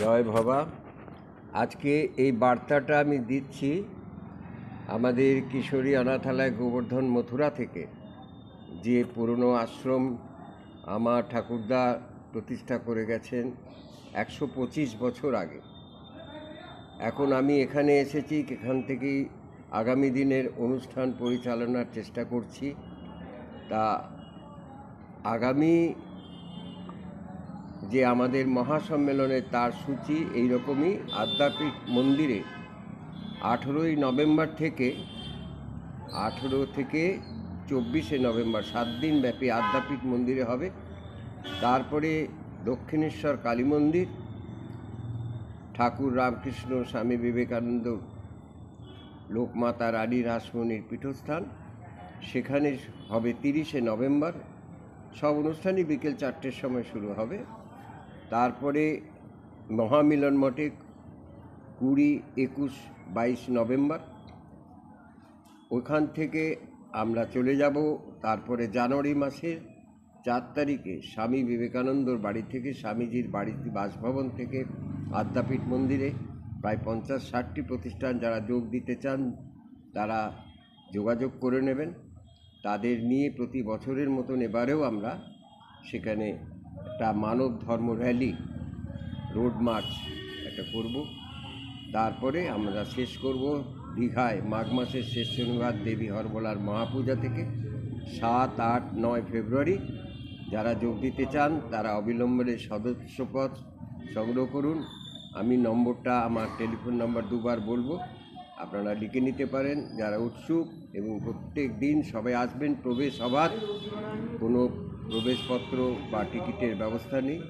জয় ভবা। আজকে এই বার্তাটা আমি দিচ্ছি আমাদের কিশোরী অনাথালয় গোবর্ধন মথুরা থেকে, যে পুরনো আশ্রম আমার ঠাকুরদা প্রতিষ্ঠা করে গেছেন একশো পঁচিশ বছর আগে। এখন আমি এখানে এসেছি, এখান থেকেই আগামী দিনের অনুষ্ঠান পরিচালনার চেষ্টা করছি। তা আগামী যে আমাদের মহাসম্মেলনের তার সূচি এই রকমই আদ্যাপীঠ মন্দিরে আঠেরোই নভেম্বর থেকে, আঠেরো থেকে চব্বিশে নভেম্বর সাত দিন ব্যাপী আদ্যাপীঠ মন্দিরে হবে। তারপরে দক্ষিণেশ্বর কালী মন্দির, ঠাকুর রামকৃষ্ণ, স্বামী বিবেকানন্দ, লোকমাতা রানী রাসমণির পীঠস্থান। সেখানে হবে তিরিশে নভেম্বর। সব অনুষ্ঠানই বিকেল চারটের সময় শুরু হবে। তারপরে মহামিলন মঠে কুড়ি একুশ বাইশ নভেম্বর। ওখান থেকে আমরা চলে যাব, তারপরে জানুয়ারি মাসের চার তারিখে স্বামী বিবেকানন্দর বাড়ি থেকে, স্বামীজির বাড়িতে বাসভবন থেকে আদ্যাপীঠ মন্দিরে প্রায় পঞ্চাশ ষাটটি প্রতিষ্ঠান যারা যোগ দিতে চান, তারা যোগাযোগ করে নেবেন। তাদের নিয়ে প্রতি বছরের মতন এবারেও আমরা সেখানে একটা মানব ধর্ম র্যালি রোড মার্চ একটা করব। তারপরে আমরা শেষ করব, দীঘায় মাঘ মাসের শেষ শনিবার দেবী হরবলার মহাপূজা থেকে, সাত, আট, নয় ফেব্রুয়ারি। যারা যোগ দিতে চান, তারা অবিলম্বে সদস্যপদ সংগ্রহ করুন। আমি নম্বরটা, আমার টেলিফোন নাম্বার দুবার বলব। আপনারা লিখে নিতে পারেন, যারা উৎসুক এবং প্রত্যেক দিন সবাই আসবেন প্রবেশ হবার কোনো প্রবেশপত্র বা টিকিটের ব্যবস্থা নেই।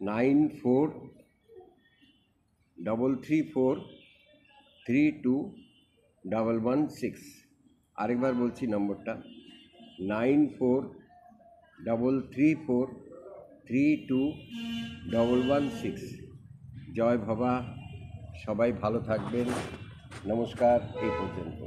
Nine four double three four three two double one six. আরেকবার বলছি নম্বরটা। Nine four double three four three two double one six. জয় ভবা। সবাই ভালো থাকবেন। নমস্কার, এই পর্যন্ত।